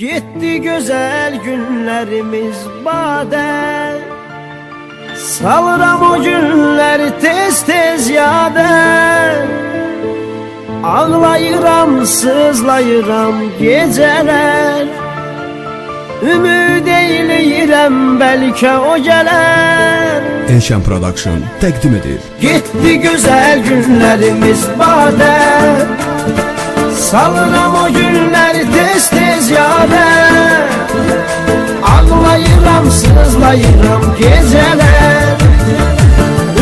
Gitti güzel günlerimiz bade Salıram o günleri tez tez yade Ağlayıram sızlayıram geceler. Ümid eyleyirəm belki o geler Enşen Production təqdim edir. Gitti güzel günlerimiz bade Salıram o günleri tez tez yade. Ağlayıram sızlayıram geceler.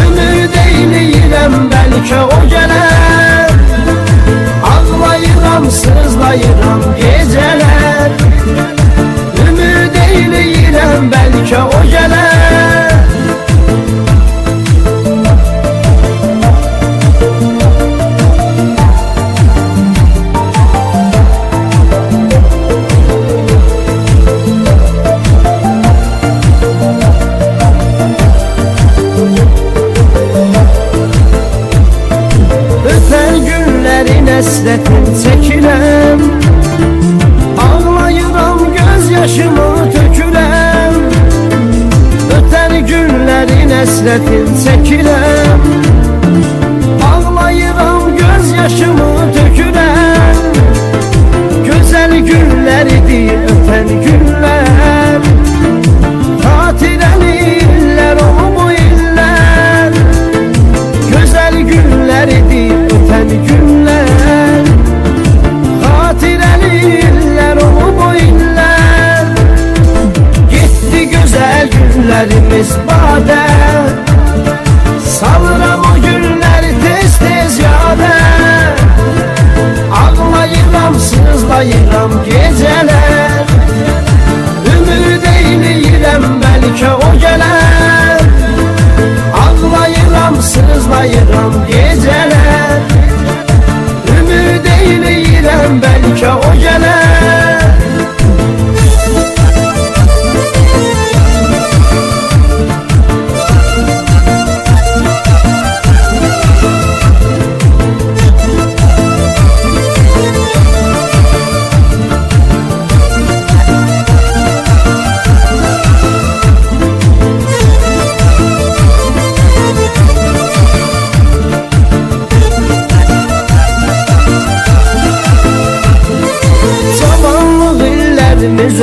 Ümid eyleyirəm belki o geler Ağlayıram sızlayıram geceler günlerin esretin çekirem Ağlayıram gözyaşımı tökürəm Öten günlerin esretin çekirem Ağlayıram gözyaşımı tökürəm Güzel günler idi öten günler. Tatileli iller o bu iller? Güzel günler idi günlerimiz bade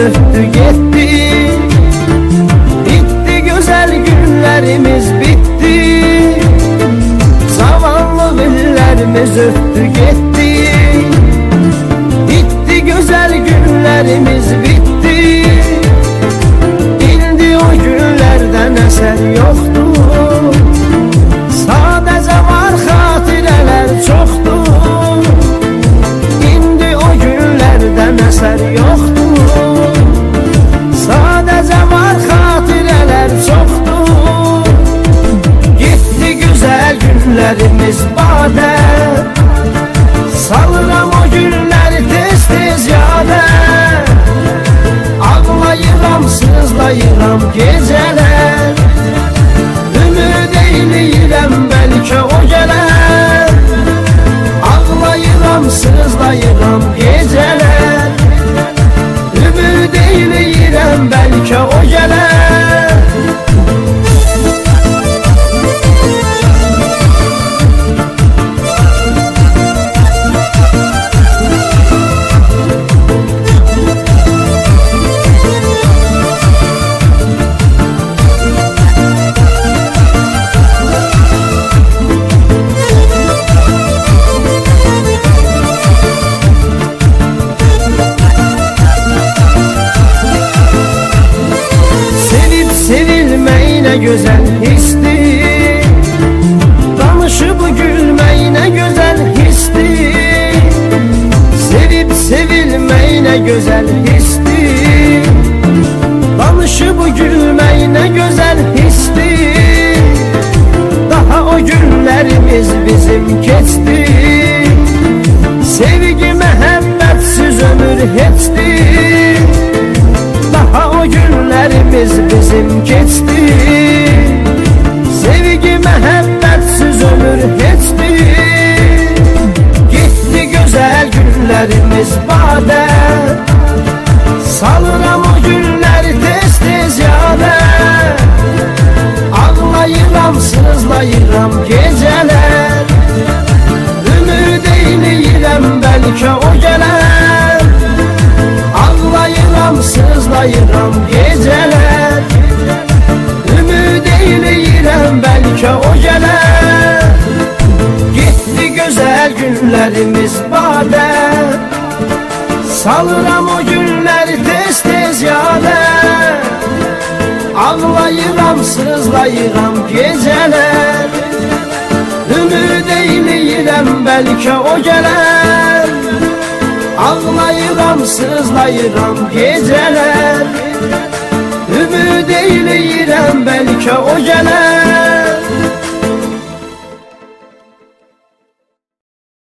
öptü gitti. Bitti güzel günlerimiz bitti. Zamanlı illerimiz öptü gitti sızlayıram güzel histi Danışıp gülmeyine güzel histi Sevip sevilmeyine güzel histi Danışıp gülmeyine güzel histi Daha o günlerimiz bizim geçti geçti badə Salıram o günləri tez tez yadə Ağlayıram, sızlayıram gecələr Ümid eyləyirəm bəlkə o gələr Ağlayıram, sızlayıram gecələr Ümid eyləyirəm bəlkə o gələr